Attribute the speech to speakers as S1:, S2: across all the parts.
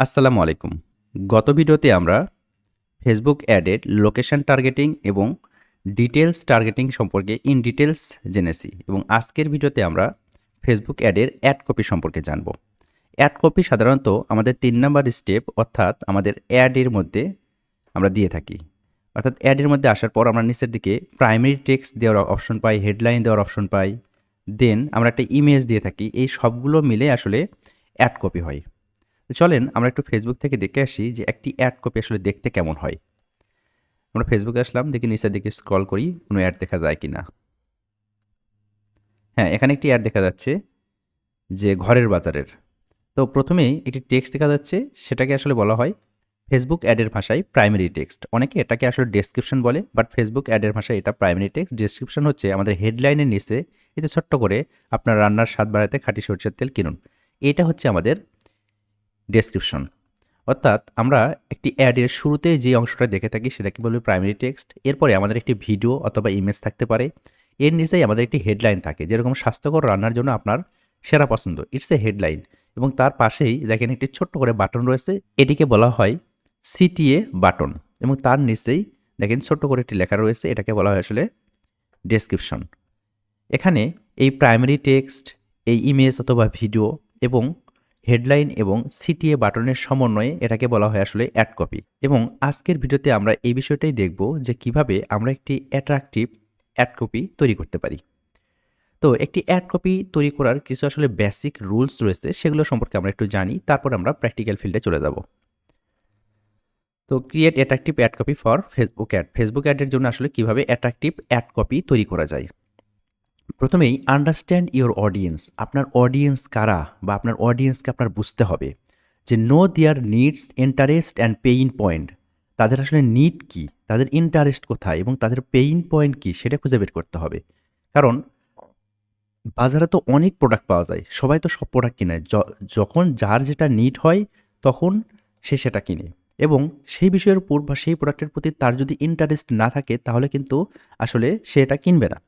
S1: আসসালামু আলাইকুম। গত ভিডিওতে আমরা ফেসবুক অ্যাডের লোকেশন টার্গেটিং এবং ডিটেলস টার্গেটিং সম্পর্কে ইন ডিটেলস জেনেছি এবং আজকের ভিডিওতে আমরা ফেসবুক অ্যাডের অ্যাড কপি সম্পর্কে জানব। অ্যাড কপি সাধারণত আমাদের তিন নাম্বার স্টেপ অর্থাৎ আমাদের অ্যাডের মধ্যে আমরা দিয়ে থাকি। অর্থাৎ অ্যাডের মধ্যে আসার পর আমরা নিচের দিকে প্রাইমারি টেক্সট দেওয়ার অপশন পাই হেডলাইন দেওয়ার অপশন পাই দেন আমরা একটা ইমেজ দিয়ে থাকি। এই সবগুলো মিলে আসলে অ্যাড কপি হয়। তো চলেন আমরা একটু ফেসবুক থেকে দেখে আসি যে একটি অ্যাড কপি আসলে দেখতে কেমন হয়। আমরা ফেসবুকে আসলাম, দেখি নিচের দিকে স্ক্রল করি, কোনো অ্যাড দেখা যায় কি না হ্যাঁ এখানে একটি অ্যাড দেখা যাচ্ছে যে ঘরের বাজারের। তো প্রথমেই একটি টেক্সট দেখা যাচ্ছে, সেটাকে আসলে বলা হয় ফেসবুক অ্যাডের ভাষায় প্রাইমারি টেক্সট অনেকে এটাকে আসলে ডেসক্রিপশন বলে বাট ফেসবুক অ্যাডের ভাষায় এটা প্রাইমারি টেক্সট ডেসক্রিপশন হচ্ছে আমাদের হেডলাইনের নিচে এতে ছোট্ট করে আপনার রান্নার স্বাদ বাড়াতে খাঁটি সরষের তেল কিনুন। এটা হচ্ছে আমাদের ডেসক্রিপশন অর্থাৎ আমরা একটি অ্যাডের শুরুতে যে অংশটা দেখে থাকি সেটাকে বলবে প্রাইমারি টেক্সট এরপরে আমাদের একটি ভিডিও অথবা ইমেজ থাকতে পারে, এর নিচেই আমাদের একটি হেডলাইন থাকে, যেরকম স্বাস্থ্যকর রান্নার জন্য আপনার সেরা পছন্দ ইটস এ হেডলাইন এবং তার পাশেই দেখেন একটি ছোট্ট করে বাটন রয়েছে, এটিকে বলা হয় সিটিএ বাটন এবং তার নিচেই দেখেন ছোট্ট করে একটি লেখা রয়েছে, এটাকে বলা হয় আসলে ডেসক্রিপশন এখানে এই প্রাইমারি টেক্সট এই ইমেজ অথবা ভিডিও এবং হেডলাইন এবং সিটিএ বাটনের সমন্বয়ে এটাকে বলা হয় আসলে অ্যাড কপি এবং আজকের ভিডিওতে আমরা এই বিষয়টাই দেখব যে কীভাবে আমরা একটি অ্যাট্রাকটিভ অ্যাড কপি তৈরি করতে পারি। তো একটি অ্যাড কপি তৈরি করার কিছু আসলে বেসিক রুলস রয়েছে, সেগুলো সম্পর্কে আমরা একটু জানি, তারপর আমরা প্র্যাকটিক্যাল ফিল্ডে চলে যাব। তো create attractive ad copy for Facebook ad Facebook অ্যাডের জন্য আসলে কীভাবে অ্যাট্রাকটিভ অ্যাড কপি তৈরি করা যায়? প্রথমেই আন্ডারস্ট্যান্ড ইওর অডিয়েন্স আপনার অডিয়েন্স কারা বা আপনার অডিয়েন্সকে আপনার বুঝতে হবে যে know their needs interest and pain point তাদের আসলে নিড কি, তাদের ইন্টারেস্ট কোথায় এবং তাদের পেইন পয়েন্ট কি সেটা খুঁজে বের করতে হবে। কারণ বাজারে তো অনেক প্রোডাক্ট পাওয়া যায়, সবাই তো সব প্রোডাক্ট কিনে। যখন যার যেটা নিড হয় তখন সে সেটা কিনে এবং সেই বিষয়ের উপর বা সেই প্রোডাক্টের প্রতি তার যদি ইন্টারেস্ট না থাকে তাহলে কিন্তু আসলে সে এটা কিনবে না।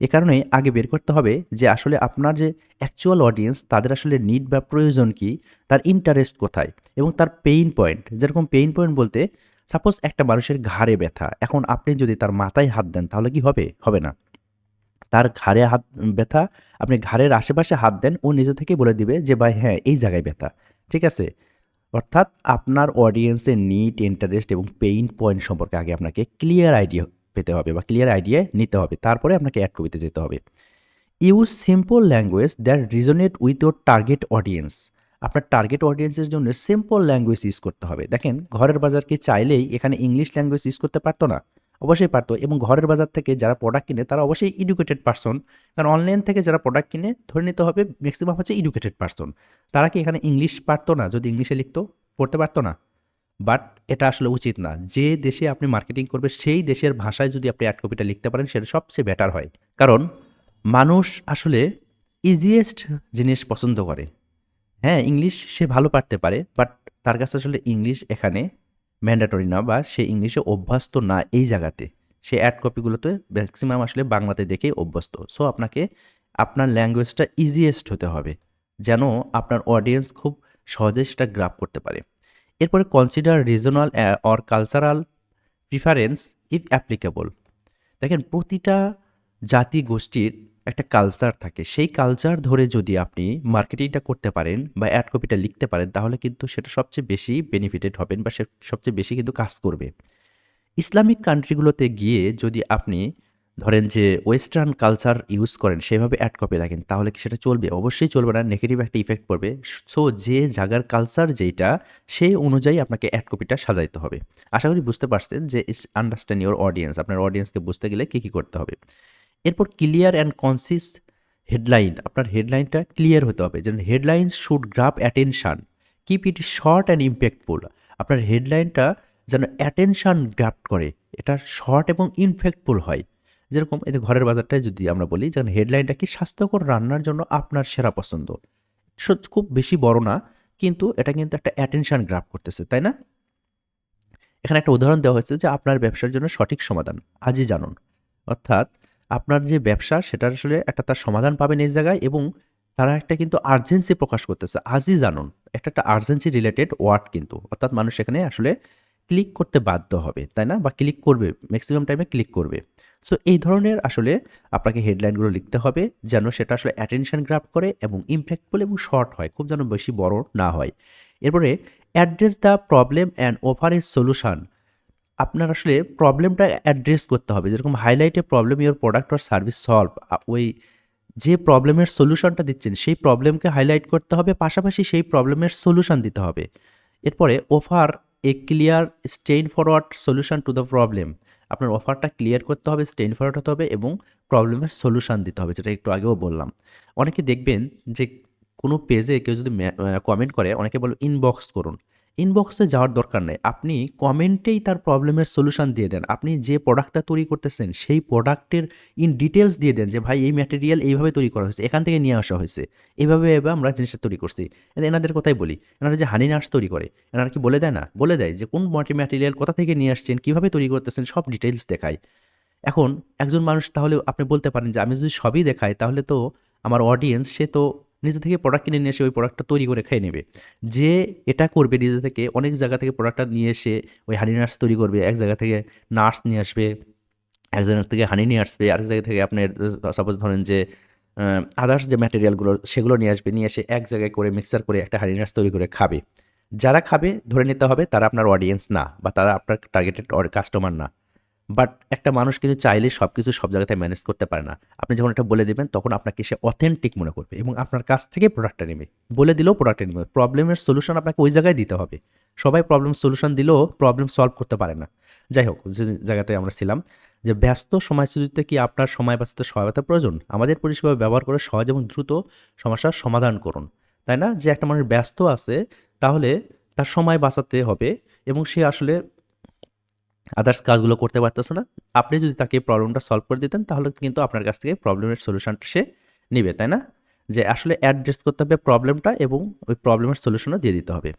S1: এ কারণে আগে বের করতে হবে যে আসলে আপনার যে অ্যাকচুয়াল অডিয়েন্স তাদের আসলে নিড বা প্রয়োজন কি, তার ইন্টারেস্ট কোথায় এবং তার পেইন পয়েন্ট যেরকম পেইন পয়েন্ট বলতে সাপোজ একটা মানুষের ঘাড়ে ব্যথা, এখন আপনি যদি তার মাথায় হাত দেন, তাহলে কি হবে? হবে না। তার ঘাড়ে হাত, ব্যথা, আপনি ঘাড়ের আশেপাশে হাত দেন, ও নিজে থেকে বলে দিবে যে, ভাই হ্যাঁ এই জায়গায় ব্যথা। ঠিক আছে? অর্থাৎ আপনার অডিয়েন্সের নিট ইন্টারেস্ট এবং পেইন পয়েন্ট সম্পর্কে আগে আপনাকে ক্লিয়ার আইডিয়া পেতে হবে বা ক্লিয়ার আইডিয়া নিতে হবে। তারপরে আপনাকে অ্যাড কপিতে যেতে হবে। Use simple language that resonate with your target audience আপনার টার্গেট অডিয়েন্সের জন্য সিম্পল ল্যাঙ্গুয়েজ ইউজ করতে হবে। দেখেন, ঘরের বাজারকে চাইলেই এখানে ইংলিশ ল্যাঙ্গুয়েজ ইউজ করতে পারতো না। অবশ্যই পারতো এবং ঘরের বাজার থেকে যারা প্রোডাক্ট কিনে তারা অবশ্যই এডুকেটেড পার্সন কারণ অনলাইন থেকে যারা প্রোডাক্ট কিনে, ধরে নিতে হবে ম্যাক্সিমাম হচ্ছে এডুকেটেড পার্সন তারা কি এখানে ইংলিশ পারতো না? যদি ইংলিশে লিখতো, পড়তে পারতো না? বাট এটা আসলে উচিত না। যে দেশে আপনি মার্কেটিং করবে সেই দেশের ভাষায় যদি আপনি অ্যাড কপিটা লিখতে পারেন, সেটা সবচেয়ে বেটার হয়। কারণ মানুষ আসলে ইজিয়েস্ট জিনিস পছন্দ করে। হ্যাঁ ইংলিশ সে ভালো পারতে পারে বাট তার কাছে আসলে ইংলিশ এখানে ম্যান্ডেটরি না বা সে ইংলিশে অভ্যস্ত না এই জায়গাতে। সে অ্যাড কপিগুলোতে ম্যাক্সিমাম আসলে বাংলাতে দেখেই অভ্যস্ত। সো আপনাকে আপনার ল্যাঙ্গুয়েজটা ইজিয়েস্ট হতে হবে, যেন আপনার অডিয়েন্স খুব সহজে সেটা গ্রাপ করতে পারে। এরপরে consider regional or cultural preference if applicable দেখেন, প্রতিটা জাতি গোষ্ঠীর একটা কালচার থাকে। সেই কালচার ধরে যদি আপনি মার্কেটিংটা করতে পারেন বা অ্যাড কপিটা লিখতে পারেন, তাহলে কিন্তু সেটা সবচেয়ে বেশি বেনিফিটেড হবেন বা সে সবচেয়ে বেশি কিন্তু কাজ করবে। ইসলামিক কান্ট্রিগুলোতে গিয়ে যদি আপনি ধরেন যে ওয়েস্টার্ন কালচার ইউজ করেন, সেভাবে অ্যাড কপি রাখেন তাহলে কি সেটা চলবে? অবশ্যই চলবে না নেগেটিভ একটা ইফেক্ট পড়বে। সো যে জায়গার কালচার যেইটা, সেই অনুযায়ী আপনাকে অ্যাড কপিটা সাজাইতে হবে। আশা করি বুঝতে পারছেন যে ইস আন্ডারস্ট্যান্ড ইউর অডিয়েন্স আপনার অডিয়েন্সকে বুঝতে গেলে কী কী করতে হবে। এরপর ক্লিয়ার অ্যান্ড কনসিস হেডলাইন আপনার হেডলাইনটা ক্লিয়ার হতে হবে। যেন headline should grab attention keep it short and impactful আপনার হেডলাইনটা যেন অ্যাটেনশান গ্রাপ করে, এটা শর্ট এবং ইমপ্যাক্টফুল হয়। যেরকম যে ঘরের বাজারটায় যদি আমরা বলি যেন হেডলাইনটা কি, স্বাস্থ্যকর রান্নার জন্য আপনার সেরা পছন্দ? সত্যি খুব বেশি বড় না, কিন্তু এটা কিন্তু একটা অ্যাটেনশান গ্রাপ করতেছে, তাই না? এখানে একটা উদাহরণ দেওয়া হয়েছে যে আপনার ব্যবসার জন্য সঠিক সমাধান, আজই জানুন। অর্থাৎ আপনার যে ব্যবসা সেটার আসলে একটা তার সমাধান পাবেন এই জায়গায় এবং তারা একটা কিন্তু আর্জেন্সি প্রকাশ করতেছে, আজই জানুন। একটা একটা আর্জেন্সি রিলেটেড ওয়ার্ড কিন্তু, অর্থাৎ মানুষ এখানে আসলে ক্লিক করতে বাধ্য হবে, তাই না? বা ক্লিক করবে ম্যাক্সিমাম টাইমে ক্লিক করবে। সো এই ধরনের আসলে আপনাকে হেডলাইনগুলো লিখতে হবে, যেন সেটা আসলে অ্যাটেনশন গ্রাফ করে এবং ইম্প্যাক্টফুল এবং শর্ট হয়, খুব যেন বেশি বড় না হয়। এরপরে address the problem and offer এর সলিউশন আপনার আসলে প্রবলেমটা অ্যাড্রেস করতে হবে, যেরকম হাইলাইটে problem your product or service solve ওই যে প্রবলেমের সলিউশনটা দিচ্ছেন, সেই প্রবলেমকে হাইলাইট করতে হবে, পাশাপাশি সেই প্রবলেমের সলিউশন দিতে হবে। এরপরে offer a clear straightforward solution to the problem আপনার অফারটা ক্লিয়ার করতে হবে স্টেইন ফরওয়ার্ড হতে হবে এবং প্রবলেমের সলিউশন দিতে হবে, যেটা একটু আগেও বললাম। অনেকে দেখবেন যে কোনো পেজে কেউ যদি কমেন্ট করে, অনেকে বলো ইনবক্স করুন। ইনবক্সে যাওয়ার দরকার নেই। আপনি কমেন্টেই তার প্রবলেমের সলিউশন দিয়ে দেন। আপনি যে প্রোডাক্টটা তৈরি করতেছেন, সেই প্রোডাক্টের ইন ডিটেলস দিয়ে দেন যে, ভাই, এই ম্যাটেরিয়াল এইভাবে তৈরি করা হয়েছে, এখান থেকে নিয়ে আসা হয়েছে। এইভাবে এভাবে আমরা জিনিসটা তৈরি করছি। এনাদের কথাই বলি। এনারা যে হানি নার্স তৈরি করে, এনারা কি বলে দেয় না? বলে দেয় যে, কোন ম্যাটেরিয়াল কোথা থেকে নিয়ে আসছেন, কীভাবে তৈরি করতেছেন, সব ডিটেলস দেখায়। এখন একজন মানুষ তাহলে আপনি বলতে পারেন যে, আমি যদি সবই দেখাই, তাহলে তো আমার অডিয়েন্স সে তো নিজে থেকে প্রোডাক্ট কিনে নিয়ে এসে ওই প্রোডাক্টটা তৈরি করে খেয়ে নেবে। যে এটা করবে নিজে থেকে, অনেক জায়গা থেকে প্রোডাক্টটা নিয়ে এসে ওই হানি নার্স তৈরি করবে। এক জায়গা থেকে নার্স নিয়ে আসবে, এক জায়গা থেকে হানি নিয়ে আসবে, আরেক জায়গা থেকে আপনার সাপোজ ধরেন যে আদার্স যে ম্যাটেরিয়ালগুলো সেগুলো নিয়ে আসবে, নিয়ে এসে এক জায়গায় করে মিক্সার করে একটা হানি নার্স তৈরি করে খাবে। যারা খাবে, ধরে নিতে হবে তারা আপনার অডিয়েন্স না বা তারা আপনার টার্গেটেড কাস্টমার না। বাট একটা মানুষ কিন্তু চাইলে সব কিছু সব জায়গাতে ম্যানেজ করতে পারে না। আপনি যখন এটা বলে দেবেন, তখন আপনাকে সে অথেন্টিক মনে করবে এবং আপনার কাছ থেকে প্রোডাক্টটা নেবে। বলে দিলেও প্রোডাক্টটা নেবে। প্রবলেমের সলিউশন আপনাকে ওই জায়গায় দিতে হবে। সবাই প্রবলেম সলিউশন দিলেও প্রবলেম সলভ করতে পারে না। যাই হোক, যে জায়গাটায় আমরা ছিলাম, যে ব্যস্ত সময়সূচিতে কি আপনার সময় বাঁচাতে সহায়তা প্রয়োজন? আমাদের পরিষেবা ব্যবহার করে সহজ এবং দ্রুত সমস্যার সমাধান করুন। তাই না? যে একটা মানুষ ব্যস্ত আছে, তাহলে তার সময় বাঁচাতে হবে এবং সে আসলে আদার্স কাজগুলো করতে পারতেছে না। আপনি যদি তাকে প্রবলেমটা সলভ করে দিতেন, তাহলে কিন্তু আপনার কাছ থেকে প্রবলেমের সলিউশনটা সে নেবে, তাই না? যে আসলে অ্যাড্রেস করতে হবে প্রবলেমটা এবং ওই প্রবলেমের সলিউশনও দিয়ে দিতে হবে।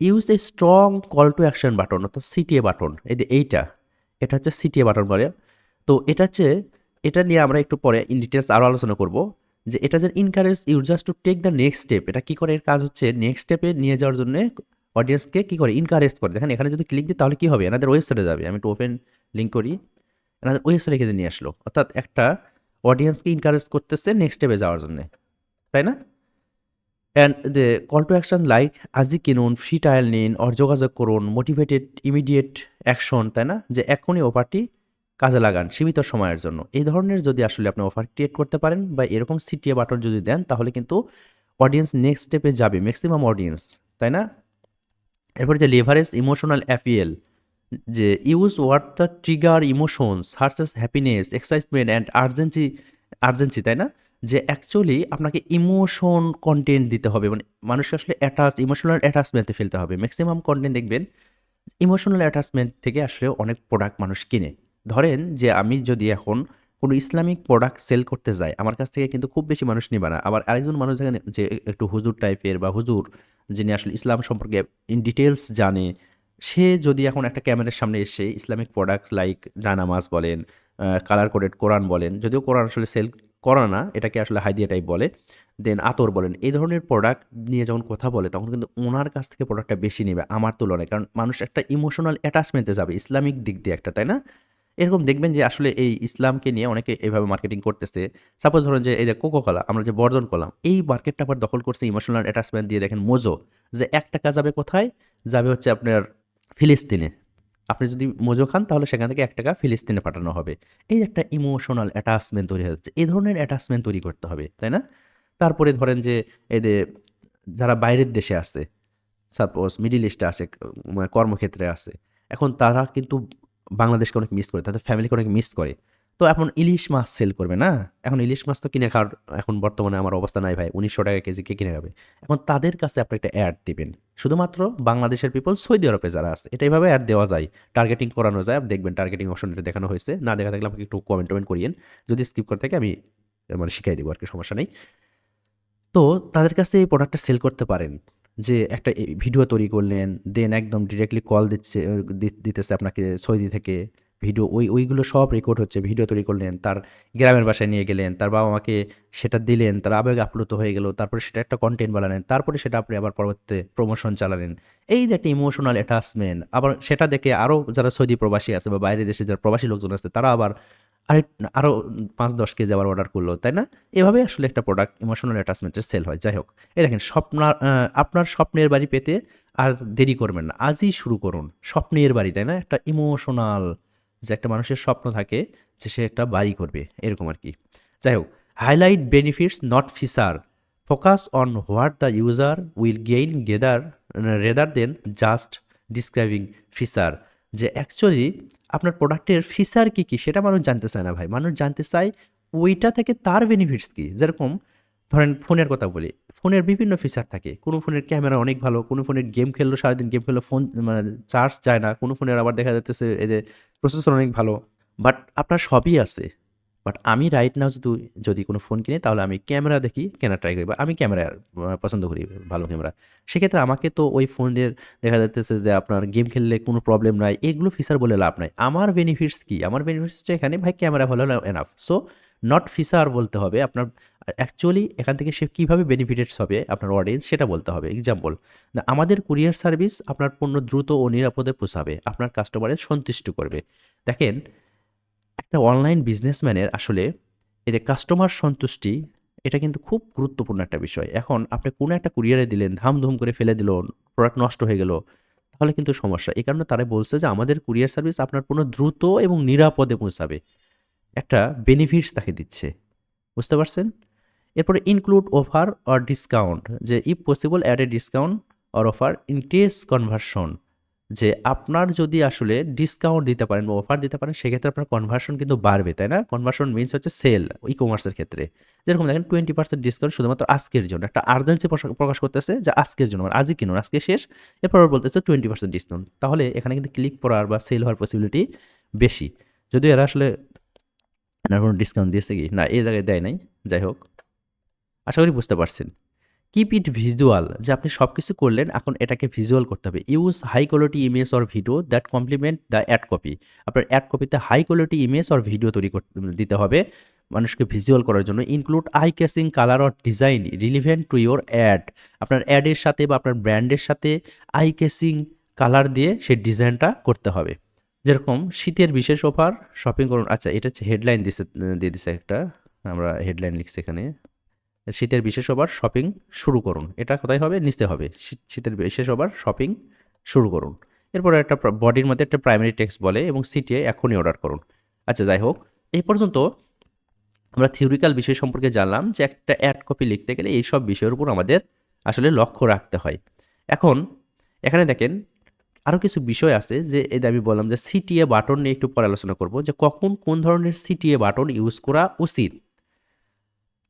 S1: Use a strong call to action button অর্থাৎ সিটিএ বাটন এই যে এইটা, এটা হচ্ছে সিটিএ বাটন বলে। তো এটা হচ্ছে, এটা নিয়ে আমরা একটু পরে ইন ডিটেলস আরও আলোচনা করব, যে এটা যে encourage users to take the next step এটা কী করে এর কাজ হচ্ছে? নেক্সট স্টেপে নিয়ে যাওয়ার জন্য অডিয়েন্সকে কী করে? ইনকারেজ করে। দেখেন, এখানে যদি ক্লিক দিই, তাহলে কী হবে? এনাদের ওয়েবসাইটে যাবে। আমি একটু ওপেন লিঙ্ক করি। এনাদের ওয়েবসাইটে খেতে নিয়ে আসলো। অর্থাৎ একটা অডিয়েন্সকে ইনকারেজ করতেছে নেক্সট স্টেপে যাওয়ার জন্য। তাই না? And the call to action like আজই কিনুন ফ্রি ট্রায়াল নিন অর যোগাযোগ করুন মোটিভেটেড ইমিডিয়েট অ্যাকশন তাই না? যে এখনই অফারটি কাজে লাগান, সীমিত সময়ের জন্য। এই ধরনের যদি আসলে আপনি অফার ক্রিয়েট করতে পারেন বা এরকম সিটিএ বাটন যদি দেন, তাহলে কিন্তু অডিয়েন্স নেক্সট স্টেপে যাবে ম্যাক্সিমাম অডিয়েন্স তাই না? এরপর যে লেভারেজ ইমোশনাল অ্যাপিয়েল যে use what the trigger emotions Hershey's happiness excitement and urgency urgency তাই না? যে অ্যাকচুয়ালি আপনাকে ইমোশন কন্টেন্ট দিতে হবে। মানে মানুষকে আসলে অ্যাটাচ ইমোশনাল অ্যাটাচমেন্টে ফেলতে হবে। ম্যাক্সিমাম কন্টেন্ট দেখবেন ইমোশনাল অ্যাটাচমেন্ট থেকে আসলে অনেক প্রোডাক্ট মানুষ কিনে। ধরেন যে আমি যদি এখন কোনো ইসলামিক প্রোডাক্ট সেল করতে যায়, আমার কাছ থেকে কিন্তু খুব বেশি মানুষ নিবে না। আবার আরেকজন মানুষ যেখানে যে একটু হুজুর টাইপের বা হুজুর যিনি আসলে ইসলাম সম্পর্কে ইন ডিটেলস জানে, সে যদি এখন একটা ক্যামেরার সামনে এসে ইসলামিক প্রোডাক্ট লাইক জানামাজ বলেন কালার কোডেড কোরআন বলেন, যদিও কোরআন আসলে সেল করা না, এটাকে আসলে হাইদিয়া টাইপ বলে দেন আতর বলেন, এই ধরনের প্রোডাক্ট নিয়ে যখন কথা বলে, তখন কিন্তু ওনার কাছ থেকে প্রোডাক্টটা বেশি নেবে, আমার তুলনায়। কারণ মানুষ একটা ইমোশনাল অ্যাটাচমেন্টে যাবে, ইসলামিক দিক দিয়ে একটা, তাই না? এরকম দেখবেন যে আসলে এই ইসলামকে নিয়ে অনেকে এইভাবে মার্কেটিং করতেছে। সাপোজ ধরুন যে এই যে কোকো কলা আমরা যে বর্জন করলাম, এই মার্কেটটা আবার দখল করছে ইমোশনাল অ্যাটাচমেন্ট দিয়ে। দেখেন মোজো যে এক টাকা যাবে কোথায়? যাবে হচ্ছে আপনার ফিলিস্তিনে। আপনি যদি মোজো খান, তাহলে সেখান থেকে এক টাকা ফিলিস্তিনে পাঠানো হবে। এই একটা ইমোশনাল অ্যাটাচমেন্ট তৈরি হচ্ছে, এই ধরনের অ্যাটাচমেন্ট তৈরি করতে হবে, তাই না? তারপরে ধরেন যে এদের যারা বাইরের দেশে আছে সাপোজ মিডিল ইস্টে আছে কর্মক্ষেত্রে আছে, এখন তারা কিন্তু বাংলাদেশকে অনেক মিস করে, তাদের ফ্যামিলিকে অনেক মিস করে। তো এখন ইলিশ মাছ সেল করবে না? এখন ইলিশ মাছ তো কিনে খাওয়ার এখন বর্তমানে আমার অবস্থা নাই ভাই, উনিশশো টাকা কেজি কে কিনে খাবে? এখন তাদের কাছে আপনি একটা অ্যাড দেবেন। শুধুমাত্র বাংলাদেশের পিপল সৌদি আরবে যারা আছে, এটা এইভাবে অ্যাড দেওয়া যায়। টার্গেটিং করানো যায় দেখবেন টার্গেটিং অপশন এটা দেখানো হয়েছে। না দেখা থাকলে আমাকে একটু কমেন্ট টমেন্ট করিয়েন। যদি স্কিপ করে থাকে আমি মানে শিখাই দেবো, আর কি সমস্যা নেই। তো তাদের কাছে এই প্রোডাক্টটা সেল করতে পারেন। যে একটা ভিডিও তৈরি করলেন দেন একদম ডিরেক্টলি কল দিচ্ছে দিতেছে আপনাকে সৌদি থেকে। ভিডিও ওই, ওইগুলো সব রেকর্ড হচ্ছে ভিডিও তৈরি করলেন, তার গ্রামের বাসায় নিয়ে গেলেন, তার বাবা মাকে সেটা দিলেন, তার আবেগ আপ্লুত হয়ে গেল, তারপরে সেটা একটা কন্টেন্ট বানালেন, তারপরে সেটা আপনি আবার পরবর্তীতে প্রমোশন চালালেন। এই যে একটা ইমোশনাল অ্যাটাচমেন্ট আবার সেটা দেখে আরও যারা সৌদি প্রবাসী আছে বা বাইরের দেশে যারা প্রবাসী লোকজন আছে, তারা আবার আরেক আরও পাঁচ, দশ কেজি আবার অর্ডার করল, তাই না? এভাবে আসলে একটা প্রোডাক্ট ইমোশনাল অ্যাটাচমেন্টের সেল হয়। যাই হোক, এই দেখেন স্বপ্নার আপনার স্বপ্নের বাড়ি পেতে আর দেরি করবেন না, আজই শুরু করুন। স্বপ্নের বাড়ি, তাই না? একটা ইমোশনাল যে একটা মানুষের স্বপ্ন থাকে যে সে একটা বাড়ি করবে, এরকম আর কি। যাই হোক highlight benefits not feature focus on what the user will gain gather rather than just describing feature যে অ্যাকচুয়ালি আপনার প্রোডাক্টের ফিচার কী কী সেটা মানুষ জানতে চায় না ভাই। মানুষ জানতে চায় ওইটা থেকে তার বেনিফিটস কী। যেরকম ধরেন ফোনের কথা বলি, ফোনের বিভিন্ন ফিচার থাকে। কোনো ফোনের ক্যামেরা অনেক ভালো, কোনো ফোনের গেম খেললো, সারাদিন গেম খেললো ফোন মানে চার্জ যায় না। কোনো ফোনের আবার দেখা যাচ্ছে এদের প্রসেসর অনেক ভালো বাট আপনার সবই আছে। বাট আমি রাইট নাও যদি যদি কোনো ফোন কিনি, তাহলে আমি ক্যামেরা দেখি, কেনা ট্রাই করি। বা আমি ক্যামেরা পছন্দ করি, ভালো ক্যামেরা সেক্ষেত্রে আমাকে তো ওই ফোনের দেখা যাচ্ছে যে আপনার গেম খেললে কোনো প্রবলেম নাই, এগুলো ফিচার বলে লাভ নাই। আমার বেনিফিটস কি? আমার বেনিফিটসটা এখানে, ভাই ক্যামেরা ভালো এনাফ সো নট ফিচার বলতে হবে। আপনার অ্যাকচুয়ালি এখান থেকে সে কীভাবে বেনিফিটেডস হবে, আপনার অডিয়েন্স সেটা বলতে হবে। এক্সাম্পল আমাদের কুরিয়ার সার্ভিস আপনার পণ্য দ্রুত ও নিরাপদে পৌঁছাবে। আপনার কাস্টমারের সন্তুষ্ট করবে। দেখেন একটা অনলাইন বিজনেসম্যানের আসলে এতে কাস্টমার সন্তুষ্টি, এটা কিন্তু খুব গুরুত্বপূর্ণ একটা বিষয়। এখন আপনি কোনো একটা কুরিয়ারে দিলেন, ধামধুম করে ফেলে দিল প্রোডাক্ট নষ্ট হয়ে গেল, তাহলে কিন্তু সমস্যা। এই কারণে তারা বলছে যে আমাদের কুরিয়ার সার্ভিস আপনার পণ্য দ্রুত এবং নিরাপদে পৌঁছাবে। একটা বেনিফিটস তাকে দিচ্ছে। বুঝতে পারছেন? এরপরে ইনক্লুড অফার অর ডিসকাউন্ট যে if possible add a discount or offer increase conversion যে আপনার যদি আসলে ডিসকাউন্ট দিতে পারেন বা অফার দিতে পারেন, সেক্ষেত্রে আপনার কনভার্সন কিন্তু বাড়বে, তাই না? কনভার্সন মিনস হচ্ছে সেল ই কমার্সের ক্ষেত্রে। যেরকম দেখেন টোয়েন্টি পার্সেন্ট ডিসকাউন্ট শুধুমাত্র আজকের জন্য। একটা আর্জেন্সি প্রকাশ করতেছে যে আজকের জন্য মানে আজই কিনুন, আজকে শেষ। এরপর বলতেছে টোয়েন্টি পার্সেন্ট ডিসকাউন্ট তাহলে এখানে কিন্তু ক্লিক করার বা সেল হওয়ার পসিবিলিটি বেশি। যদিও এরা আসলে কোনো ডিসকাউন্ট দিয়েছে কি? না, এই জায়গায় দেয় নাই। যাই হোক, আশা করি বুঝতে পারছেন। কিপ ইট ভিজুয়াল যে আপনি সব কিছু করলেন, এখন এটাকে ভিজুয়াল করতে হবে। Use high quality image or video that complement the ad copy আপনার অ্যাড কপিতে high quality image or video তৈরি করতে দিতে হবে মানুষকে ভিজুয়াল করার জন্য। Include eye catching colour or design relevant to your ad আপনার অ্যাডের সাথে বা আপনার ব্র্যান্ডের সাথে আই ক্যাসিং কালার দিয়ে সেই ডিজাইনটা করতে হবে। যেরকম শীতের বিশেষ অফার শপিং করুন। আচ্ছা এটা হচ্ছে হেডলাইন দিছে, দিয়ে দিছে একটা, আমরা হেডলাইন লিখছি এখানে। শীতের বিশেষ ওভার শপিং শুরু করুন। এটা কোথায় হবে? নিচে হবে। শীতের বিশেষ ওভার শপিং শুরু করুন। এরপরে একটা বডির মধ্যে একটা প্রাইমারি টেক্সট বলে এবং সিটিএ এখনই অর্ডার করুন। আচ্ছা যাই হোক, এই পর্যন্ত আমরা থিওরিক্যাল বিষয় সম্পর্কে জানলাম যে একটা অ্যাড কপি লিখতে গেলে এই সব বিষয়ের উপর আমাদের আসলে লক্ষ্য রাখতে হয়। এখন, এখানে দেখেন আরও কিছু বিষয় আছে যে এই আমি বললাম যে সিটিএ বাটন নিয়ে একটু পরে আলোচনা করব যে কখন কোন ধরনের সিটিএ বাটন ইউজ করা উচিত।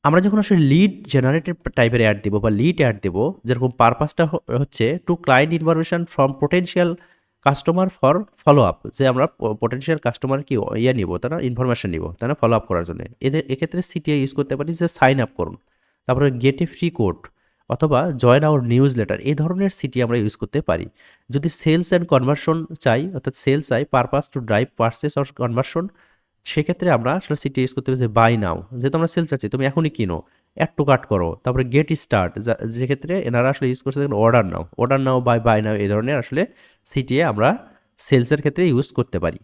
S1: আমরা যখন আসলে লিড জেনারেটেড টাইপের অ্যাড দেবো বা লিড অ্যাড দেবো, যেরকম পারপাসটা হচ্ছে to client information from potential customer for follow up যে আমরা পোটেনশিয়াল কাস্টমার কি ইয়ে নিব তারা ইনফরমেশন নিব না? ফলো আপ করার জন্য। এদের, এক্ষেত্রে সিটিআই ইউজ করতে পারি যে সাইন আপ করুন, তারপরে গেট এ ফ্রি কোড অথবা জয়েন আওয়ার নিউজ লেটার এই ধরনের সিটি আমরা ইউজ করতে পারি। যদি সেলস অ্যান্ড কনভার্সন চাই, অর্থাৎ সেলস চাই purpose to drive purchase or conversion সেক্ষেত্রে আমরা আসলে সিটি ইউজ করতে পারি যে বাই নাও যেহেতু আমরা সেল চাচ্ছি, তুমি এখনই কিনো অ্যাড টু কাট করো, তারপরে গেট স্টার্ট যেক্ষেত্রে এনারা আসলে ইউজ করছে order now order now buy buy now এই ধরনের আসলে সিটিএ আমরা সেলসের ক্ষেত্রে ইউজ করতে পারি।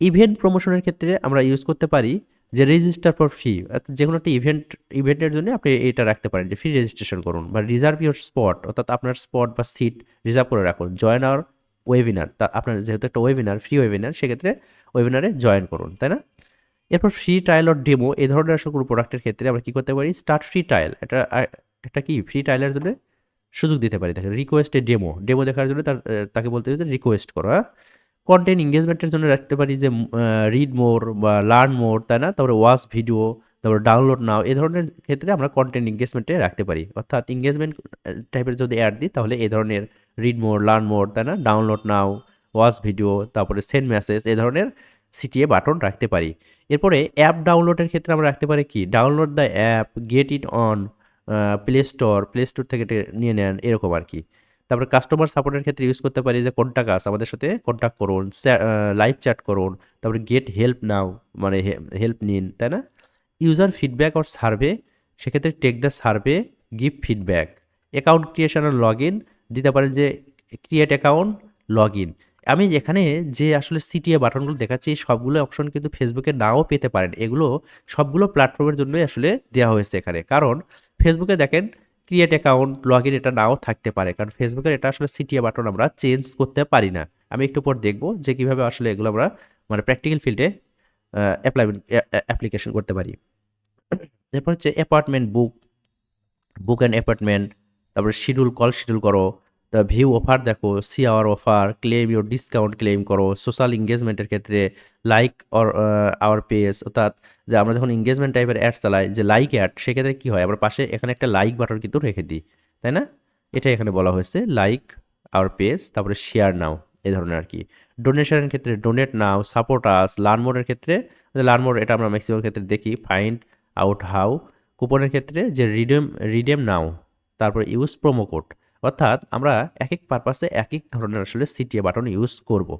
S1: ইভেন্ট প্রমোশনের ক্ষেত্রে আমরা ইউজ করতে পারি যে রেজিস্টার ফর ফি যে কোনো একটা ইভেন্ট ইভেন্টের জন্য আপনি এটা রাখতে পারেন যে ফ্রি রেজিস্ট্রেশন করুন বা রিজার্ভ ইউর স্পট অর্থাৎ আপনার স্পট বা সিট রিজার্ভ করে রাখুন জয়েন আওয়ার ওয়েবিনার তা আপনার যেহেতু একটা ওয়েবিনার ফ্রি ওয়েবিনার সেক্ষেত্রে ওয়েবিনারে জয়েন করুন, তাই না? এরপর ফ্রি ট্রায়াল অর ডেমো এই ধরনের আসলে কোনো প্রোডাক্টের ক্ষেত্রে আমরা কী করতে পারি? স্টার্ট ফ্রি ট্রায়াল এটা একটা কি? ফ্রি ট্রায়ালের জন্য সুযোগ দিতে পারি তাকে রিকোয়েস্টে ডেমো ডেমো দেখার জন্য তার তাকে বলতে হবে রিকোয়েস্ট করো হ্যাঁ? কন্টেন্ট এঙ্গেজমেন্টের জন্য রাখতে পারি যে রিড মোর বা লার্ন মোর তাই না? তারপরে ওয়াচ ভিডিও তারপরে ডাউনলোড নাও এ ধরনের ক্ষেত্রে আমরা কন্টেন্ট এঙ্গেজমেন্টে রাখতে পারি। অর্থাৎ এঙ্গেজমেন্ট টাইপের যদি অ্যাড দিই, তাহলে এ ধরনের রিড মোর লার্ন মোর তাই না? ডাউনলোড নাও ওয়াচ ভিডিও তারপরে সেন্ড মেসেজ এ ধরনের সিটিএ বাটন রাখতে পারি। এরপরে অ্যাপ ডাউনলোডের ক্ষেত্রে আমরা রাখতে পারি কি? Download the app get it on Play Store Play Store থেকে নিয়ে নেন, এরকম আর কি। তারপরে কাস্টমার সাপোর্টের ক্ষেত্রে ইউজ করতে পারি যে কোনটা কাজ আমাদের সাথে কন্ট্যাক্ট করুন লাইভ চ্যাট করুন, তারপরে গেট হেল্প নাও মানে হেল্প নিন, তাই না? ইউজার ফিডব্যাক অর সার্ভে সেক্ষেত্রে take the survey give feedback account creation R log in দিতে পারেন যে ক্রিয়েট অ্যাকাউন্ট লগ ইন আমি এখানে যে আসলে সিটিএ বাটনগুলো দেখাচ্ছি সবগুলো অপশন কিন্তু ফেসবুকে নাও পেতে পারেন। এগুলো সবগুলো প্ল্যাটফর্মের জন্যই আসলে দেওয়া হয়েছে এখানে। কারণ ফেসবুকে দেখেন ক্রিয়েট অ্যাকাউন্ট লগ ইন এটা নাও থাকতে পারে। কারণ ফেসবুকের এটা আসলে সিটিএ বাটন আমরা চেঞ্জ করতে পারি না। আমি একটু পর দেখব যে কীভাবে আসলে এগুলো আমরা মানে প্র্যাকটিক্যাল ফিল্ডে অ্যাপ্লাই অ্যাপ্লিকেশন করতে পারি। এরপর হচ্ছে apartment book book and apartment তারপরে শিডিউল কল শিডিউল করো, তা ভিউ অফার দেখো see our offer claim your discount claim করো সোশ্যাল এঙ্গেজমেন্টের ক্ষেত্রে লাইক অর আওয়ার পেজ অর্থাৎ যে আমরা যখন এঙ্গেজমেন্ট টাইপের অ্যাড চালাই, যে লাইক অ্যাড সেক্ষেত্রে কী হয়? আমরা পাশে এখানে একটা লাইক বাটন কিন্তু রেখে দিই, তাই না? এটাই এখানে বলা হয়েছে লাইক আওয়ার পেজ তারপরে শেয়ার নাও এই ধরনের আর কি। ডোনেশনের ক্ষেত্রে donate now support us learn মোডের ক্ষেত্রে লার্ন মোড এটা আমরা ম্যাক্সিমাম ক্ষেত্রে দেখি ফাইন্ড আউট হাউ কুপনের ক্ষেত্রে যে রিডেম রিডেম নাও তারপর ইউজ প্রোমো কোড অর্থাৎ আমরা এক এক পারপাসে এক এক ধরনের আসলে সিটিএ বাটন ইউজ করব।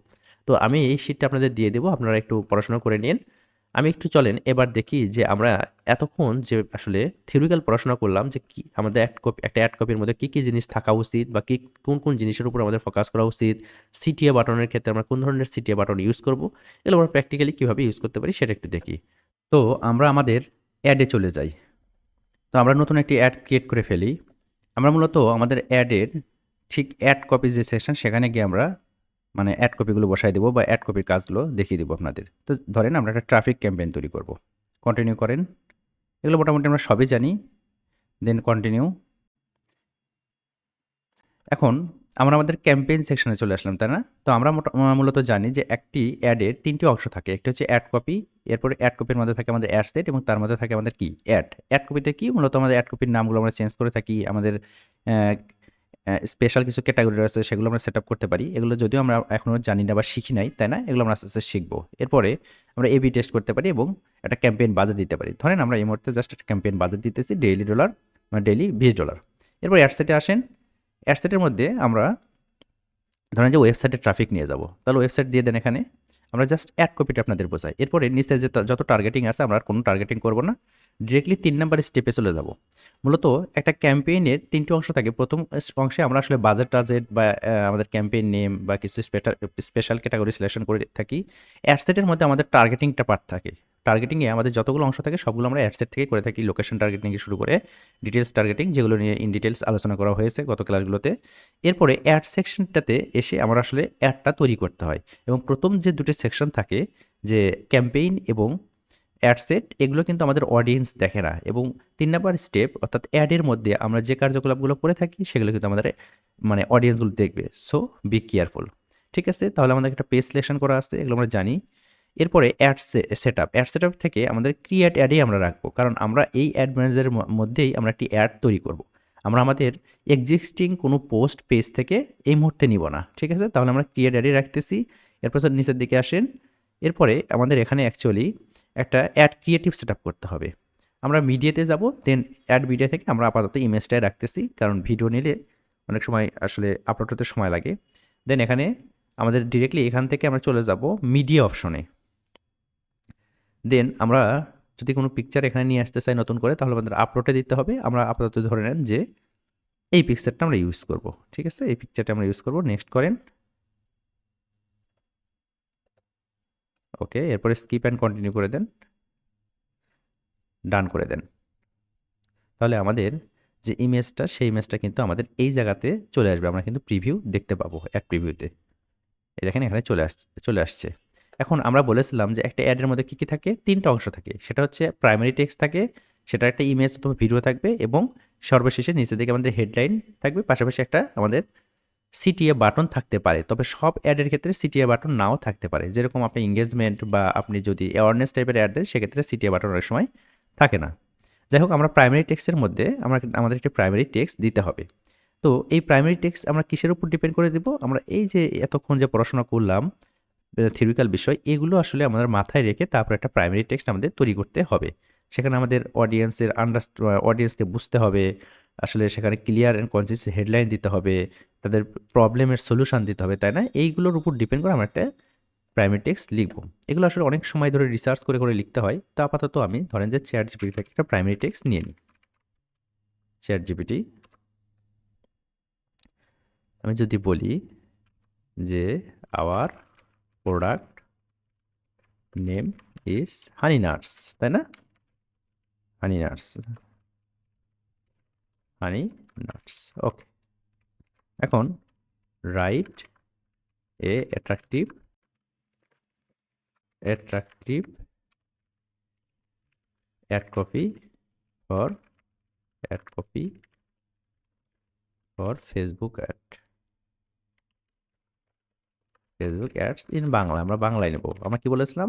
S1: তো আমি এই শিটটা আপনাদের দিয়ে দেবো, আপনারা একটু পড়াশোনা করে নিন। আমি একটু চলেন, এবার দেখি যে আমরা এতক্ষণ যে আসলে থিওরিক্যাল পড়াশোনা করলাম যে কি আমাদের এক কপি একটা অ্যাড কপির মধ্যে কী কী জিনিস থাকা উচিত বা কী, কোন কোন জিনিসের উপর আমাদের ফোকাস করা উচিত সিটিএ বাটনের ক্ষেত্রে আমরা কোন ধরনের সিটিএ বাটন ইউজ করব, এগুলো আমরা প্র্যাকটিক্যালি কীভাবে ইউজ করতে পারি সেটা একটু দেখি। তো আমরা আমাদের অ্যাডে চলে যাই। তো আমরা নতুন একটি অ্যাড ক্রিয়েট করে ফেলি। আমরা মূলত আমাদের অ্যাডের ঠিক অ্যাড কপি যে সেকশন, সেখানে গিয়ে আমরা মানে অ্যাড কপিগুলো বসাই দেবো বা অ্যাড কপির কাজগুলো দেখিয়ে দেবো আপনাদের। তো ধরেন আমরা একটা ট্রাফিক ক্যাম্পেইন তৈরি করব। কন্টিনিউ করেন। এগুলো মোটামুটি আমরা সবই জানি। Then continue. এখন আমরা আমাদের ক্যাম্পেইন সেকশনে চলে আসলাম, তাই না? তো আমরা মূলত জানি যে একটি অ্যাডের তিনটি অংশ থাকে। একটি হচ্ছে অ্যাড কপি এরপরে অ্যাড কপির মধ্যে থাকে আমাদের অ্যাড সেট এবং তার মধ্যে থাকে আমাদের কি? অ্যাড অ্যাড কপিতে কি? মূলত আমাদের অ্যাড কপির নামগুলো আমরা চেঞ্জ করে থাকি, আমাদের স্পেশাল কিছু ক্যাটাগরি রয়েছে, সেগুলো আমরা সেট আপ করতে পারি। এগুলো যদিও আমরা এখনও জানি না বা শিখি নাই, তাই না? এগুলো আমরা আস্তে আস্তে শিখব। এরপরে আমরা এবি টেস্ট করতে পারি এবং একটা ক্যাম্পেইন বাজেট দিতে পারি। ধরেন আমরা এই মুহূর্তে জাস্ট একটা ক্যাম্পেইন বাজেট দিতেছি ডেইলি ডলার মানে ডেইলি বিশ ডলার এরপর অ্যাড সেটে আসেন অ্যাডসেটের মধ্যে আমরা ধরেন যে ওয়েবসাইটে ট্রাফিক নিয়ে যাব। তাহলে ওয়েবসাইট দিয়ে দেন এখানে। আমরা জাস্ট অ্যাড কপিটা আপনাদের বোঝাই। এরপরে নিচে যে যত টার্গেটিং আছে, আমরা কোনো টার্গেটিং করব না। ডিরেক্টলি তিন নাম্বার স্টেপে চলে যাব। মূলত একটা ক্যাম্পেইনের তিনটি অংশ থাকে। প্রথম অংশে আমরা আসলে বাজেট টাজেট বা আমাদের ক্যাম্পেইন নেম বা কিছু স্পেশাল ক্যাটাগরি সিলেকশন করে থাকি। অ্যাডসেটের মধ্যে আমাদের টার্গেটিংটা পার্ট থাকে। টার্গেটিংয়ে আমাদের যতগুলো অংশ থাকে, সবগুলো আমরা অ্যাডসেট থেকে করে থাকি লোকেশন টার্গেটিং শুরু করে ডিটেলস টার্গেটিং যেগুলো নিয়ে ইন ডিটেলস আলোচনা করা হয়েছে গত ক্লাসগুলোতে এরপরে অ্যাড সেকশনটাতে এসে আমার আসলে অ্যাডটা তৈরি করতে হয় এবং প্রথম যে দুটি সেকশন থাকে, যে ক্যাম্পেইন এবং অ্যাডসেট এগুলো কিন্তু আমাদের অডিয়েন্স দেখে না এবং তিন নাম্বার স্টেপ অর্থাৎ অ্যাডের মধ্যে আমরা যে কার্যকলাপগুলো করে থাকি, সেগুলো কিন্তু আমাদের মানে অডিয়েন্সগুলো দেখবে। সো বি কেয়ারফুল ঠিক আছে? তাহলে আমাদের একটা পেজ সিলেকশন করা আছে, এগুলো আমরা জানি। এরপরে ad set up ad set up থেকে আমাদের ক্রিয়েট অ্যাডেই আমরা রাখব। কারণ আমরা এই অ্যাড ম্যানেজারের মধ্যেই আমরা একটি অ্যাড তৈরি করব। আমরা আমাদের এক্সিস্টিং কোনো পোস্ট পেজ থেকে এই মুহূর্তে নিব না, ঠিক আছে? তাহলে আমরা ক্রিয়েট অ্যাডে রাখতেছি। এরপর নিচের দিকে আসেন। এরপরে আমাদের এখানে অ্যাকচুয়ালি একটা অ্যাড ক্রিয়েটিভ সেট করতে হবে। আমরা মিডিয়াতে যাব দেন অ্যাড মিডিয়া থেকে আমরা আপাতত ইমেজটাই রাখতেছি। কারণ ভিডিও নিলে অনেক সময় আসলে আপলোড হতে সময় লাগে। দেন এখানে আমাদের ডিরেক্টলি এখান থেকে আমরা চলে যাব মিডিয়া অপশনে দেন আমরা যদি কোনো পিকচার এখানে নিয়ে আসতে চাই নতুন করে, তাহলে আমাদের আপলোডে দিতে হবে। আমরা আপাতত ধরে নেন যে এই পিকচারটা আমরা ইউজ করব। ঠিক আছে? এই পিকচারটা আমরা ইউজ করব। নেক্সট করেন। ওকে এরপরে স্কিপ অ্যান্ড কন্টিনিউ করে দেন। ডান করে দেন। তাহলে আমাদের যে ইমেজটা সেই ইমেজটা কিন্তু আমাদের এই জায়গাতে চলে আসবে। আমরা কিন্তু প্রিভিউ দেখতে পাবো এক প্রিভিউতে দেখেন এখানে চলে আসছে চলে আসছে। এখন আমরা বলেছিলাম যে একটা অ্যাডের মধ্যে কী কী থাকে? তিনটা অংশ থাকে। সেটা হচ্ছে প্রাইমারি টেক্সট থাকে সেটা একটা ইমেজ অথবা ভিডিও থাকবে এবং সর্বশেষে নিচের দিকে আমাদের হেডলাইন থাকবে। পাশাপাশি একটা আমাদের সিটিএ বাটন থাকতে পারে। তবে সব অ্যাডের ক্ষেত্রে সিটিএ বাটন নাও থাকতে পারে। যেরকম আপনি এঙ্গেজমেন্ট বা আপনি যদি অ্যাওয়ারনেস টাইপের অ্যাড দেন, সেক্ষেত্রে সিটিএ বাটন অনেক সময় থাকে না। যাই হোক, আমরা প্রাইমারি টেক্সটের মধ্যে আমরা আমাদের একটি প্রাইমারি টেক্সট দিতে হবে। তো এই প্রাইমারি টেক্সট আমরা কিসের উপর ডিপেন্ড করে দেব? আমরা এই যে এতক্ষণ যে পড়াশোনা করলাম থিওরিক্যাল বিষয়, এগুলো আসলে আমাদের মাথায় রেখে তারপর একটা প্রাইমারি টেক্সট আমাদের তৈরি করতে হবে। সেখানে আমাদের অডিয়েন্সের আন্ডার অডিয়েন্সকে বুঝতে হবে, আসলে সেখানে ক্লিয়ার অ্যান্ড কনসিস হেডলাইন দিতে হবে, তাদের প্রবলেমের সলিউশন দিতে হবে, তাই না? এইগুলোর উপর ডিপেন্ড করে আমরা একটা প্রাইমারি টেক্সট লিখব। এগুলো আসলে অনেক সময় ধরে রিসার্চ করে করে লিখতে হয়। তো আপাতত আমি ধরেন যে চ্যাট জিপিটি থেকে একটা প্রাইমারি টেক্সট নিয়ে নিই। চ্যাট জিপিটি আমি যদি বলি যে our product name is honey nuts তাই না? Honey nuts honey nuts okay এখন write a attractive attractive ad copy for ad copy for Facebook ad. Facebook ads in Bangla, আমরা বাংলায় নেব। আমরা কি বলেছিলাম?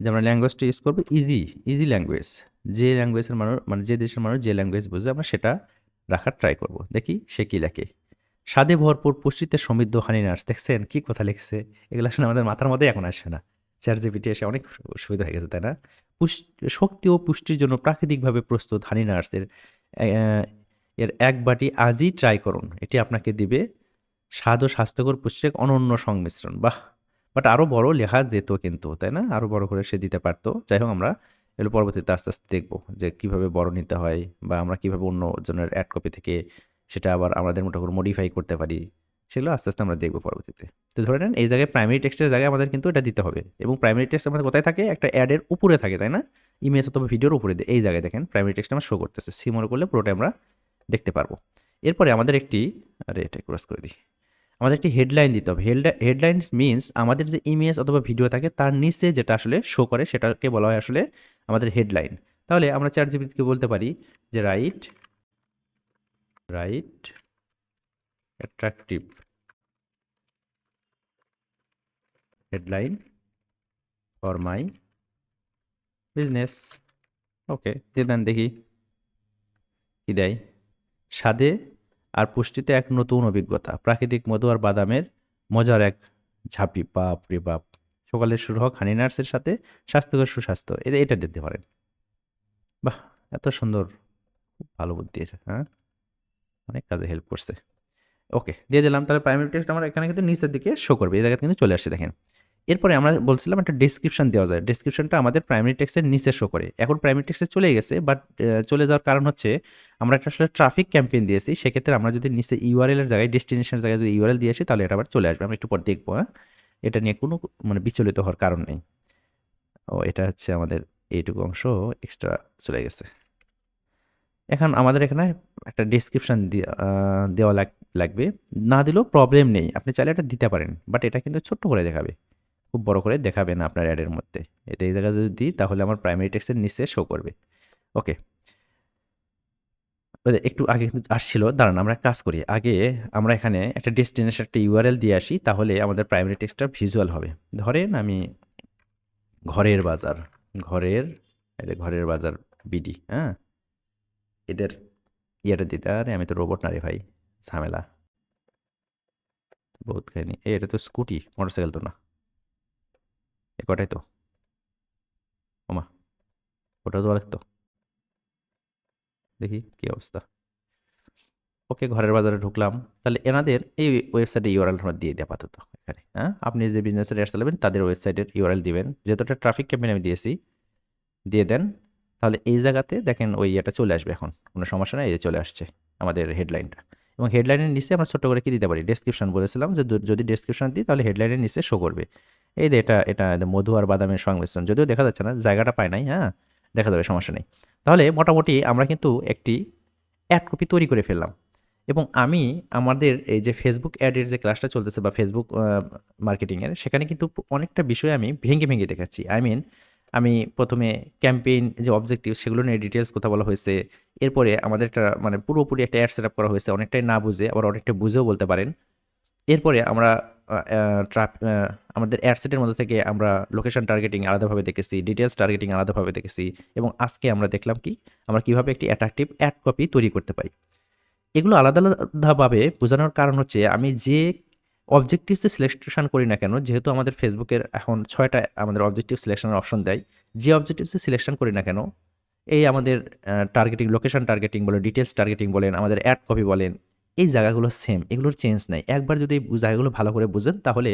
S1: যে আমরা ল্যাঙ্গুয়েজটা ইউজ করব ইজি ইজি ল্যাঙ্গুয়েজ যে ল্যাঙ্গুয়েজের মানুষ মানে যে দেশের মানুষ যে ল্যাঙ্গুয়েজ বুঝে, আমরা সেটা রাখার ট্রাই করব। দেখি সে কী লেখে। স্বাদে ভরপুর পুষ্টিতে সমৃদ্ধ হানি নার্স দেখছেন কী কথা লিখছে? এগুলো আসলে আমাদের মাথার মধ্যে এখন আসে না। চ্যাট জিপিটি এসে অনেক সুবিধা হয়ে গেছে, তাই না? শক্তি ও পুষ্টির জন্য প্রাকৃতিকভাবে প্রস্তুত হানি নার্সের এর এক বাটি আজই ট্রাই করুন। এটি আপনাকে দিবে স্বাদ ও স্বাস্থ্যকর পুষ্টির অনন্য সংমিশ্রণ। বাহ! বাট আরও বড় লেখা যেত কিন্তু, তাই না? আরও বড় করে সে দিতে পারতো। যাই হোক, আমরা এগুলো পরবর্তীতে আস্তে আস্তে দেখব যে কীভাবে বড় নিতে হয় বা আমরা কীভাবে অন্য জনের অ্যাড কপি থেকে সেটা আবার আমাদের মতো করে মডিফাই করতে পারি, সেগুলো আস্তে আস্তে আমরা দেখব পরবর্তীতে। তো ধরে নেন, এই জায়গায় প্রাইমারি টেক্সটের জায়গায় আমাদের কিন্তু এটা দিতে হবে এবং প্রাইমারি টেক্সট আমাদের কোথায় থাকে? একটা অ্যাডের উপরে থাকে, তাই না? ইমেজ অথবা ভিডিওর উপরে এই জায়গায় দেখেন প্রাইমারি টেক্সট আমরা শো করতেছে। সিমোর করলে পুরোটা আমরা দেখতে পারব। এরপরে আমাদের একটি, আরে এটা ক্রস করে দিই। আমাদের একটি হেডলাইন দিতে হবে। হেডলাইন মিনস আমাদের যে ইমেজ অথবা ভিডিও থাকে, তার নিচে যেটা আসলে শো করে, সেটাকে বলা হয় আসলে আমাদের হেডলাইন তাহলে আমরা চার জিবিকে বলতে পারি যে write write attractive headline for my business okay দিয়ে দেন দেখি কি দেয়? স্বাদে আর পুষ্টিতে এক নতুন অভিজ্ঞতা। প্রাকৃতিক মধু আর বাদামের মজার এক ঝাঁপি, বাপ রে বাপ। সকালে শুরু হোক হানি নার্সের সাথে, স্বাস্থ্যকর সুস্বাস্থ্য। এটা এটা দিতে পারেন। বাহ, এত সুন্দর। ভালো বুদ্ধি হ্যাঁ? অনেক কাজে হেল্প করছে। ওকে, দিয়ে দিলাম। তাহলে প্রাইমারি টেক্সট আমার এখানে কিন্তু নিচের দিকে শো করবে। এই জায়গাতে কিন্তু চলে আসছে, দেখেন। এরপরে আমরা বলছিলাম একটা ডিসক্রিপশন দেওয়া যায়। ডিসক্রিপশনটা আমাদের প্রাইমারি টেক্সটের নিচে শো করে। এখন প্রাইমারি টেক্সটে চলে গেছে বাট চলে যাওয়ার কারণ হচ্ছে আমরা একটা আসলে ট্রাফিক ক্যাম্পেইন দিয়েছি। সেক্ষেত্রে আমরা যদি নিচে ইউআরএল এর জায়গায় ডেস্টিনেশনের জায়গায় যদি ইউআরএল দিয়ে আসি, তাহলে এটা আবার চলে আসবে। আমরা একটু পর দেখব হ্যাঁ? এটা নিয়ে কোনো মানে বিচলিত হওয়ার কারণ নেই। ও, এটা হচ্ছে আমাদের এইটুকু অংশ এক্সট্রা চলে গেছে। এখন আমাদের এখানে একটা ডিসক্রিপশান দেওয়া লাগবে। না দিলেও প্রবলেম নেই। আপনি চাইলে এটা দিতে পারেন বাট এটা কিন্তু ছোট্ট করে দেখাবে। খুব বড় করে দেখাবে না আপনার অ্যাডের মধ্যে। এটা এই জায়গায় যদি দিই, তাহলে আমার প্রাইমারি টেক্সের নিচে শো করবে। ওকে একটু আগে কিন্তু আসছিল। দাঁড়ান, আমরা কাজ করি। আগে আমরা এখানে একটা ডেস্টিনেশন একটা ইউআরএল দিয়ে আসি, তাহলে আমাদের প্রাইমারি টেক্সটটা ভিজুয়াল হবে। ধরেন আমি ঘরের বাজার, ঘরের ঘরের বাজার বিডি হ্যাঁ? এদের ইয়েটা দিতে। আরে, আমি তো রোবট না রে ভাই, ঝামেলা। বহুত খাইনি। এটা তো স্কুটি মোটরসাইকেল তো না। কটাই তো। ওমা ওটা তো তো দেখি কি অবস্থা। ওকে, ঘরের বাজারে ঢুকলাম। তাহলে এনাদের এই ওয়েবসাইটে ইউআরএল আমরা দিয়ে দেওয়া আপাতত এখানে হ্যাঁ? আপনি যে বিজনেসের অ্যাড চালাবেন, তাদের ওয়েবসাইটের ইউআরএল দিবেন। যেহেতু একটা ট্রাফিক ক্যাম্পেইন আমি দিয়েছি, দিয়ে দেন। তাহলে এই জায়গাতে দেখেন ওই ইয়েটা চলে আসবে এখন। কোনো সমস্যা নেই, এই চলে আসছে আমাদের হেডলাইনটা এবং হেডলাইনের নিচে আমরা ছোট্ট করে কি দিতে পারি? ডেসক্রিপশন বলেছিলাম যে যদি ডেসক্রিপশন দিই, তাহলে হেডলাইনের নিচে শো করবে। এই যে এটা এটা মধু আর বাদামের সংমিশ্রণ, যদিও দেখা যাচ্ছে না, জায়গাটা পায় নাই হ্যাঁ দেখা যাবে, সমস্যা নেই। তাহলে মোটামুটি আমরা কিন্তু একটি অ্যাড কপি তৈরি করে ফেললাম। এবং আমি আমাদের এই যে ফেসবুক অ্যাডের যে ক্লাসটা চলতেছে বা ফেসবুক মার্কেটিংয়ের সেখানে কিন্তু অনেকটা বিষয় আমি ভেঙে ভেঙে দেখাচ্ছি। আই মিন আমি প্রথমে ক্যাম্পেইন যে অবজেক্টিভ সেগুলো নিয়ে ডিটেলস কথা বলা হয়েছে। এরপরে আমাদের একটা মানে পুরোপুরি একটা অ্যাড সেট করা হয়েছে, অনেকটাই না বুঝে, আবার অনেকটা বুঝেও বলতে পারেন। এরপরে আমরা আমাদের অ্যাডসেটের মধ্যে থেকে আমরা লোকেশন টার্গেটিং আলাদাভাবে দেখেছি ডিটেলস টার্গেটিং আলাদাভাবে দেখেছি এবং আজকে আমরা দেখলাম কি? আমরা কীভাবে একটি অ্যাট্রাকটিভ অ্যাড কপি তৈরি করতে পারি। এগুলো আলাদা আলাদাভাবে বোঝানোর কারণ হচ্ছে আমি যে অবজেক্টিভসে সিলেকশন করি না কেন, যেহেতু আমাদের ফেসবুকের এখন ছয়টা আমাদের অবজেক্টিভ সিলেকশনের অপশন দেয়, যে অবজেক্টিভসে সিলেকশন করি না কেন, এই আমাদের টার্গেটিং লোকেশন টার্গেটিং বলেন ডিটেলস টার্গেটিং বলেন, আমাদের অ্যাড কপি বলেন এই জায়গাগুলো সেম এগুলোর চেঞ্জ নাই। একবার যদি জায়গাগুলো ভালো করে বুঝেন, তাহলে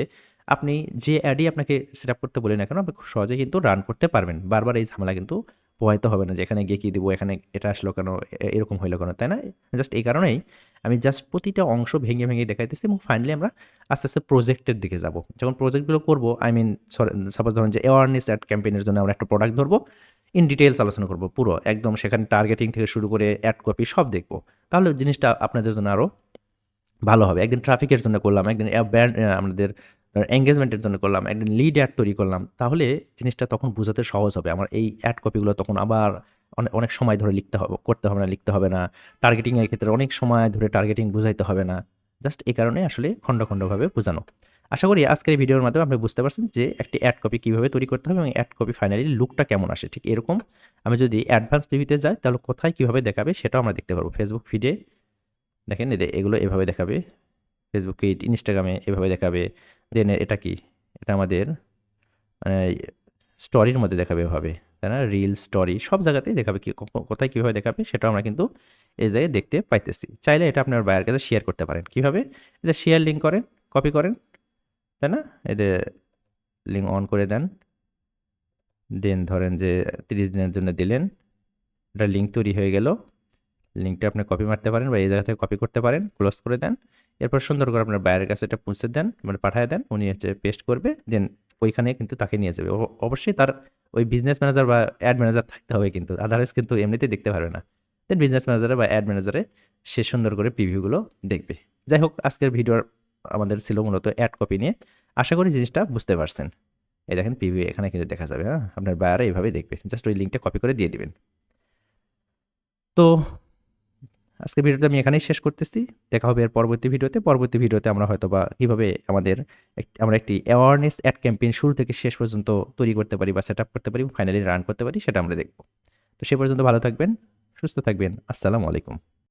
S1: আপনি যে অ্যাডই আপনাকে সেট আপ করতে বলি না কেন, আপনি খুব সহজে কিন্তু রান করতে পারবেন। বারবার এই ঝামেলা কিন্তু পোহাইতে হবে না যে এখানে গিয়ে কী দেবো, এখানে এটা আসলো কেন এরকম হইল কেন, তাই না? জাস্ট এই কারণেই আমি জাস্ট প্রতিটা অংশ ভেঙে ভেঙে দেখাইতেছি এবং ফাইনালি আমরা আস্তে আস্তে প্রজেক্টের দিকে যাব। যখন প্রজেক্টগুলো করব আই মিন সাপোজ ধরুন যে অ্যাওয়ারনেস অ্যাড ক্যাম্পেইনের জন্য আমরা একটা প্রোডাক্ট ধরবো ইন ডিটেলস আলোচনা করব পুরো, একদম সেখানে টার্গেটিং থেকে শুরু করে অ্যাড কপি সব দেখব। তাহলে জিনিসটা আপনাদের জন্য আরও ভালো হবে। একদিন ট্রাফিকের জন্য করলাম, একদিন ব্যান্ড আমাদের এঙ্গেজমেন্টের জন্য করলাম, একদিন লিড অ্যাড তৈরি করলাম, তাহলে জিনিসটা তখন বোঝাতে সহজ হবে। আমার এই অ্যাড কপিগুলো তখন আবার অনেক অনেক সময় ধরে লিখতে হবে, করতে হবে না, লিখতে হবে না। টার্গেটিংয়ের ক্ষেত্রে অনেক সময় ধরে টার্গেটিং বুঝাইতে হবে না। জাস্ট এই কারণে আসলে খণ্ড খণ্ডভাবে বোঝানো। আশা করি আজকের ভিডিওর মাধ্যমে আপনি বুঝতে পারছেন যে একটি অ্যাড কপি কীভাবে তৈরি করতে হবে এবং অ্যাড কপি ফাইনালি লুকটা কেমন আসে। ঠিক এরকম আমি যদি অ্যাডভান্স টিভিতে যাই, তাহলে কোথায় কীভাবে দেখাবে সেটাও আমরা দেখতে পারব। ফেসবুক ফিডে দেখেন এদের এগুলো এভাবে দেখাবে। ফেসবুক ফিড ইনস্টাগ্রামে এভাবে দেখাবে। দেন এটা কি? এটা আমাদের মানে স্টোরির মধ্যে দেখাবে এভাবে। তাই না? রিল স্টোরি সব জায়গাতেই দেখাবে কি কোথায় কীভাবে দেখাবে সেটাও আমরা কিন্তু এই জায়গায় দেখতে পাইতেছি। চাইলে এটা আপনার বায়ের কাছে শেয়ার করতে পারেন। কীভাবে? এটা শেয়ার লিঙ্ক করেন কপি করেন। তাই না? এদের লিঙ্ক অন করে দেন। দেন ধরেন যে তিরিশ দিনের জন্য দিলেন। এটা লিঙ্ক তৈরি হয়ে গেল। লিঙ্কটা আপনি কপি মারতে পারেন বা এই জায়গা থেকে কপি করতে পারেন। ক্লোজ করে দেন। এরপর সুন্দর করে আপনার বাইরের কাছে এটা পৌঁছে দেন মানে পাঠিয়ে দেন। উনি হচ্ছে পেস্ট করবে। দেন ওইখানে কিন্তু তাকে নিয়ে যাবে। অবশ্যই তার ওই বিজনেস ম্যানেজার বা অ্যাড ম্যানেজার থাকতে হবে কিন্তু। আদারওয়াইজ কিন্তু এমনিতেই দেখতে পারবে না। দেন বিজনেস ম্যানেজারে বা অ্যাড ম্যানেজারে সে সুন্দর করে প্রিভিউগুলো দেখবে। যাই হোক, আজকের ভিডিওর আমাদের ছিল মূলত অ্যাড কপি নিয়ে। আশা করি জিনিসটা বুঝতে পারছেন। এই দেখেন প্রিভিউ এখানে কিন্তু দেখা যাবে হ্যাঁ? আপনার বায়ারে এইভাবে দেখবে। জাস্ট ওই লিঙ্কটা কপি করে দিয়ে দিবেন। তো আজকে ভিডিওটা আমি এখানেই শেষ করতেছি। দেখা হবে এর পরবর্তী ভিডিওতে। পরবর্তী ভিডিওতে আমরা হয়তো বা কীভাবে আমাদের আমরা একটি অ্যাওয়ারনেস অ্যাড ক্যাম্পেইন শুরু থেকে শেষ পর্যন্ত তৈরি করতে পারি বা সেট আপ করতে পারি ফাইনালি রান করতে পারি, সেটা আমরা দেখব। তো সে পর্যন্ত ভালো থাকবেন, সুস্থ থাকবেন। আসসালামু আলাইকুম।